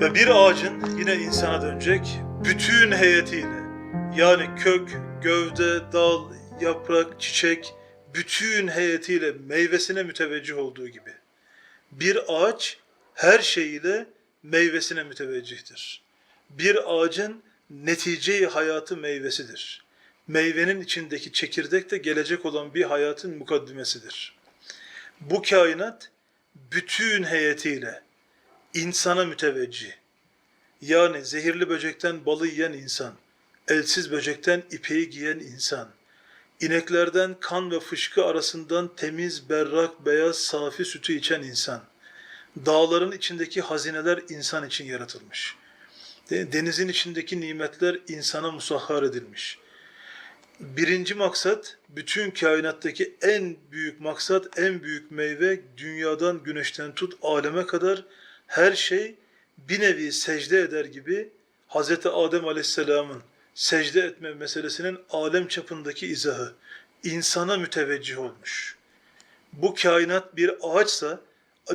Ve bir ağacın yine insana dönecek bütün heyetiyle yani kök, gövde, dal, yaprak, çiçek bütün heyetiyle meyvesine müteveccih olduğu gibi. Bir ağaç her şeyiyle meyvesine müteveccihtir. Bir ağacın neticeyi hayatı meyvesidir. Meyvenin içindeki çekirdek de gelecek olan bir hayatın mukaddimesidir. Bu kainat bütün heyetiyle insana müteveccih. Yani zehirli böcekten balı yiyen insan, elsiz böcekten ipeği giyen insan, ineklerden kan ve fışkı arasından temiz, berrak, beyaz, safi sütü içen insan, dağların içindeki hazineler insan için yaratılmış. De- Denizin içindeki nimetler insana musahhar edilmiş. Birinci maksat, bütün kainattaki en büyük maksat, en büyük meyve, dünyadan, güneşten tut, aleme kadar her şey bir nevi secde eder gibi Hz. Adem Aleyhisselam'ın secde etme meselesinin alem çapındaki izahı insana müteveccih olmuş. Bu kainat bir ağaçsa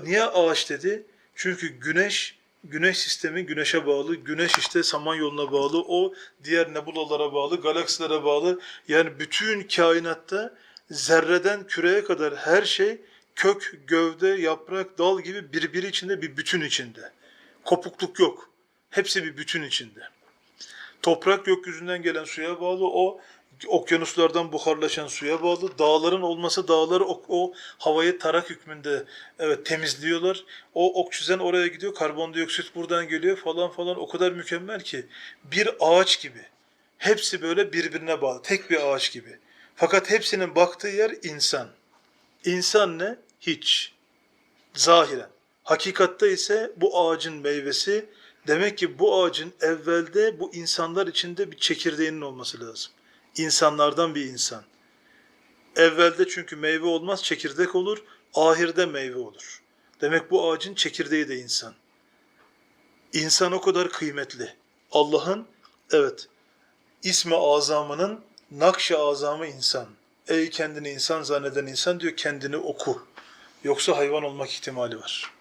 niye ağaç dedi? Çünkü güneş güneş sistemi güneşe bağlı, güneş işte samanyoluna bağlı, o diğer nebulalara bağlı, galaksilere bağlı. Yani bütün kainatta zerreden küreye kadar her şey kök, gövde, yaprak, dal gibi birbiri içinde bir bütün içinde. Kopukluk yok. Hepsi bir bütün içinde. Toprak gökyüzünden gelen suya bağlı, o okyanuslardan buharlaşan suya bağlı. Dağların olması dağları o, o havayı tarak hükmünde evet temizliyorlar. O oksijen oraya gidiyor, karbondioksit buradan geliyor falan falan. O kadar mükemmel ki bir ağaç gibi. Hepsi böyle birbirine bağlı. Tek bir ağaç gibi. Fakat hepsinin baktığı yer insan. İnsan ne? Hiç. Zahiren. Hakikatte ise bu ağacın meyvesi demek ki bu ağacın evvelde bu insanlar içinde bir çekirdeğinin olması lazım. İnsanlardan bir insan. Evvelde çünkü meyve olmaz çekirdek olur, ahirde meyve olur. Demek bu ağacın çekirdeği de insan. İnsan o kadar kıymetli. Allah'ın evet ismi azamının nakş-ı azamı insan. Ey kendini insan zanneden insan diyor kendini oku. Yoksa hayvan olmak ihtimali var.